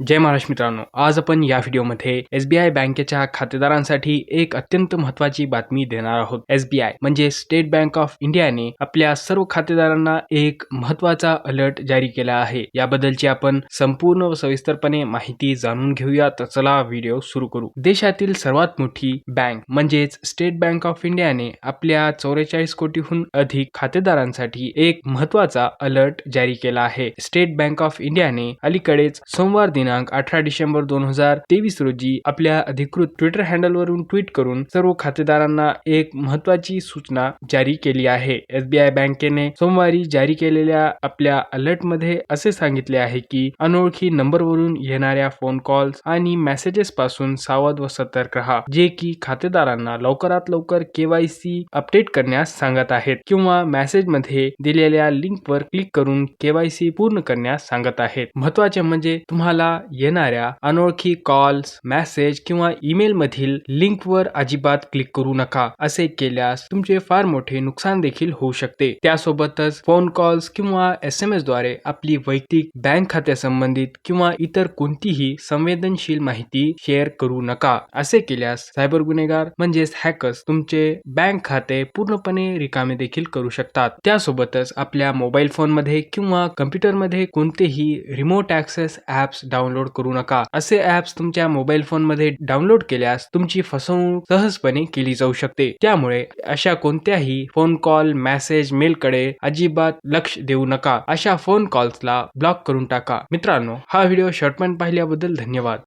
जय महाराष्ट्र मित्रांनो आज आपण या व्हिडिओमध्ये एसबीआय बँकेच्या खातेदारांसाठी एक अत्यंत महत्वाची बातमी देणार आहोत. एसबीआय म्हणजे स्टेट बँक ऑफ इंडियाने आपल्या सर्व खातेदारांना एक महत्त्वाचा अलर्ट जारी केला आहे. याबद्दलची आपण संपूर्ण सविस्तरपणे माहिती जाणून घेऊया. तर चला व्हिडिओ सुरू करू. देशातील सर्वात मोठी बँक म्हणजेच स्टेट बँक ऑफ इंडियाने आपल्या चौवेचाळीस कोटीहून अधिक खातेदारांसाठी एक महत्त्वाचा अलर्ट जारी केला आहे. स्टेट बँक ऑफ इंडियाने अलीकडेच सोमवार दिनांक अठरा डिसेंबर दोन हजार तेवीस रोजी आपल्या अधिकृत ट्विटर हँडलवरून ट्विट करून सर्व खातेदारांना एक महत्वाची सूचना जारी केली आहे. एसबीआय बँकेने सोमवारी जारी केलेल्या आपल्या अलर्टमध्ये असे सांगितले आहे की अनोळखी नंबरवरून येणाऱ्या फोन कॉल्स आणि मेसेजेस पासून सावध व सतर्क राहा जे की खातेदारांना लवकरात लवकर केवायसी अपडेट करण्यास सांगत आहेत किंवा मेसेजमध्ये दिलेल्या लिंक वर क्लिक करून केवायसी पूर्ण करण्यास सांगत आहेत. महत्त्वाचे म्हणजे तुम्हाला येणाऱ्या अनोळखी कॉल्स मेसेज किंवा ईमेल मधील लिंकवर अजिबात क्लिक करू नका. असे केल्यास तुमचे फार मोठे नुकसान देखील होऊ शकते. त्यासोबतच फोन कॉल्स किंवा एस एम एसद्वारे आपली वैयक्तिक बँक खात्यासंबंधित किंवा इतर कोणतीही संवेदनशील माहिती शेअर करू नका. असे केल्यास सायबर गुन्हेगार म्हणजेच हॅकर्स तुमचे बँक खाते पूर्णपणे रिकामे देखील करू शकतात. त्यासोबतच आपल्या मोबाईल फोनमध्ये किंवा कम्प्युटरमध्ये कोणतेही रिमोट ऍक्सेस ऍप्स डाउनलोड करू नका. असे ऍप्स तुमच्या मोबाईल फोनमध्ये डाउनलोड केल्यास तुमची फसवणूक सहजपणे केली जाऊ शकते. त्यामुळे अशा कोणत्याही फोन कॉल मेसेज मेल कडे अजिबात लक्ष देऊ नका. अशा फोन कॉल्सला ब्लॉक करून टाका. मित्रांनो हा व्हिडिओ शॉर्टमॅन पाहिल्याबद्दल धन्यवाद.